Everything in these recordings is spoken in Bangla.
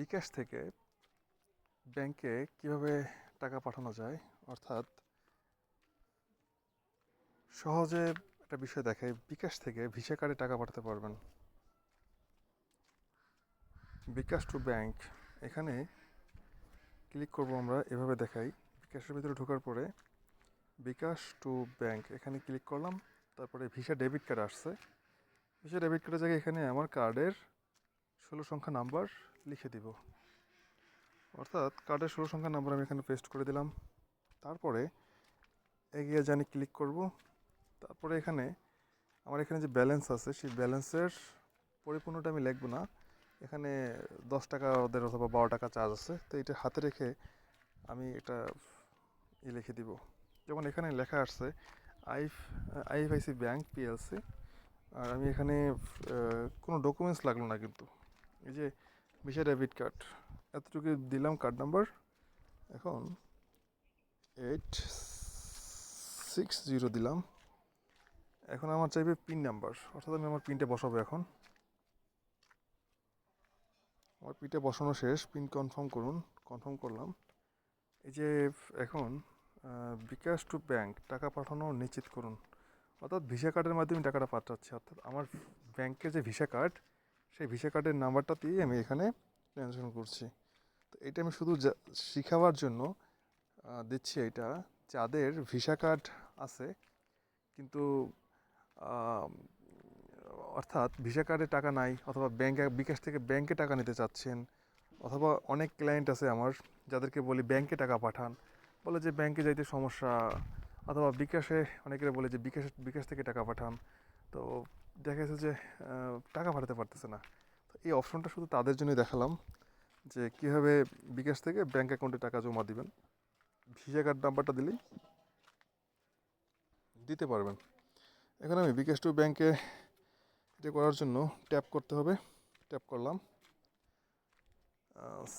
বিকাশ থেকে ব্যাংকে কীভাবে টাকা পাঠানো যায়? অর্থাৎ সহজে একটা বিষয় দেখায় বিকাশ থেকে ভিসা কার্ডে টাকা পাঠাতে পারবেন। বিকাশ টু ব্যাংক, এখানে ক্লিক করব আমরা, এভাবে দেখাই। বিকাশের ভিতরে ঢোকার পরে বিকাশ টু ব্যাংক, এখানে ক্লিক করলাম, তারপরে ভিসা ডেবিট কার্ড আসছে। ভিসা ডেবিট কার্ডের জায়গায় এখানে আমার কার্ডের ষোলো সংখ্যা নাম্বার লিখে দিব। অর্থাৎ কার্ডের ষোলো সংখ্যা নাম্বার আমি এখানে পেস্ট করে দিলাম। তারপরে এগিয়ে জানি ক্লিক করব। তারপরে এখানে আমার এখানে যে ব্যালেন্স আছে, সেই ব্যালেন্সের পরিপূর্ণটা আমি লিখব না। এখানে দশ টাকা ওদের অথবা বারো টাকা চার্জ আছে। তো এটা হাতে রেখে আমি এটা ই লিখে দিব। যেমন এখানে লেখা আসছে আইফ আইএফআইসি ব্যাংক পিএলসি আর আমি এখানে কোনো ডকুমেন্টস লাগল না কিন্তু। এই যে ভিসা ডেবিট কার্ড এতটুকু দিলাম কার্ড নাম্বার এখন এইট সিক্স জিরো দিলাম। এখন আমার চাইবে পিন নাম্বার অর্থাৎ আমি আমার পিনটা বসাবো এখন। আমার পিনটা বসানো শেষ পিন কনফার্ম করুন কনফার্ম করলাম। এই যে এখন বিকাশ টু ব্যাংক টাকা পাঠানো নিশ্চিত করুন। অর্থাৎ ভিসা কার্ডের মাধ্যমে টাকাটা পাঠাচ্ছি, অর্থাৎ আমার ব্যাংকের যে ভিসা কার্ড সেই ভিসা কার্ডের নাম্বারটা দিয়ে আমি এখানে ট্রানজ্যাকশন করছি। তো এটা আমি শুধু শিখাবার জন্য দিচ্ছি এটা। যাদের ভিসা কার্ড আছে, কিন্তু অর্থাৎ ভিসা কার্ডে টাকা নাই, অথবা ব্যাংকে বিকাশ থেকে ব্যাংকে টাকা নিতে চাচ্ছেন, অথবা অনেক ক্লায়েন্ট আছে আমার, যাদেরকে বলি ব্যাংকে টাকা পাঠান, বলে যে ব্যাংকে যাইতে সমস্যা, অথবা বিকাশে, অনেকেরা বলে যে বিকাশ বিকাশ থেকে টাকা পাঠান। তো দেখা যাচ্ছে যে টাকা পাঠাতে পারতেছে না। তো এই অপশনটা শুধু তাদের জন্যই দেখালাম যে, কীভাবে বিকাশ থেকে ব্যাঙ্ক অ্যাকাউন্টে টাকা জমা দিবেন। ভিসা কার্ড নাম্বারটা দিলেই দিতে পারবেন। এখন আমি বিকাশ টু ব্যাঙ্কে এটা করার জন্য ট্যাপ করতে হবে। ট্যাপ করলাম।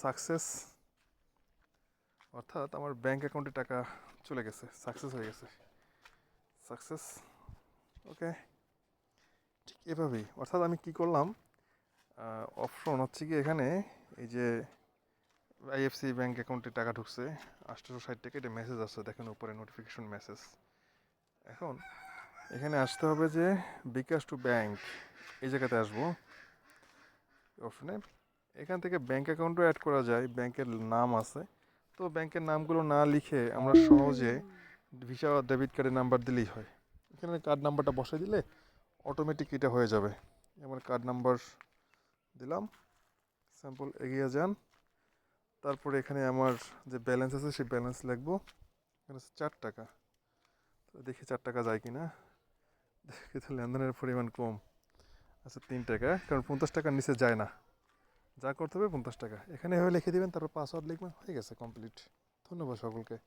সাকসেস অর্থাৎ আমার ব্যাঙ্ক অ্যাকাউন্টে টাকা চলে গেছে। সাকসেস হয়ে গেছে। সাকসেস ওকে এভাবেই। অর্থাৎ আমি কি করলাম? অপশন হচ্ছে কি এখানে এই যে আইএফসি ব্যাংক অ্যাকাউন্টে টাকা ঢুকছে আটশোশো ষাট টাকা, এটা মেসেজ আসছে, দেখেন উপরে নোটিফিকেশন মেসেজ এখন এখানে আসতে হবে যে বিকাশ টু ব্যাংক এই জায়গাতে আসব। অপশনে এখান থেকে ব্যাংক অ্যাকাউন্টও অ্যাড করা যায় ব্যাংকের নাম আছে। তো ব্যাংকের নামগুলো না লিখে আমরা সহজে ভিসা ডেবিট কার্ডের নাম্বার দিলেই হয়। এখানে কার্ড নাম্বারটা বসাই দিলে অটোমেটিক এটা হয়ে যাবে। আমার কার্ড নাম্বার দিলাম স্যাম্পল এগিয়ে যান। তারপরে এখানে আমার যে ব্যালেন্স আছে, সেই ব্যালেন্স লিখব। এখানে চার টাকা। দেখি চার টাকা যায় কি না দেখি তো লেনদেনের পরিমাণ কম। আচ্ছা তিন টাকা। কারণ পঞ্চাশ টাকার নিচে যায় না। যা করতে হবে পঞ্চাশ টাকা। এখানে এভাবে লিখে দেবেন, তারপর পাসওয়ার্ড লিখবেন, হয়ে গেছে কমপ্লিট ধন্যবাদ সকলকে।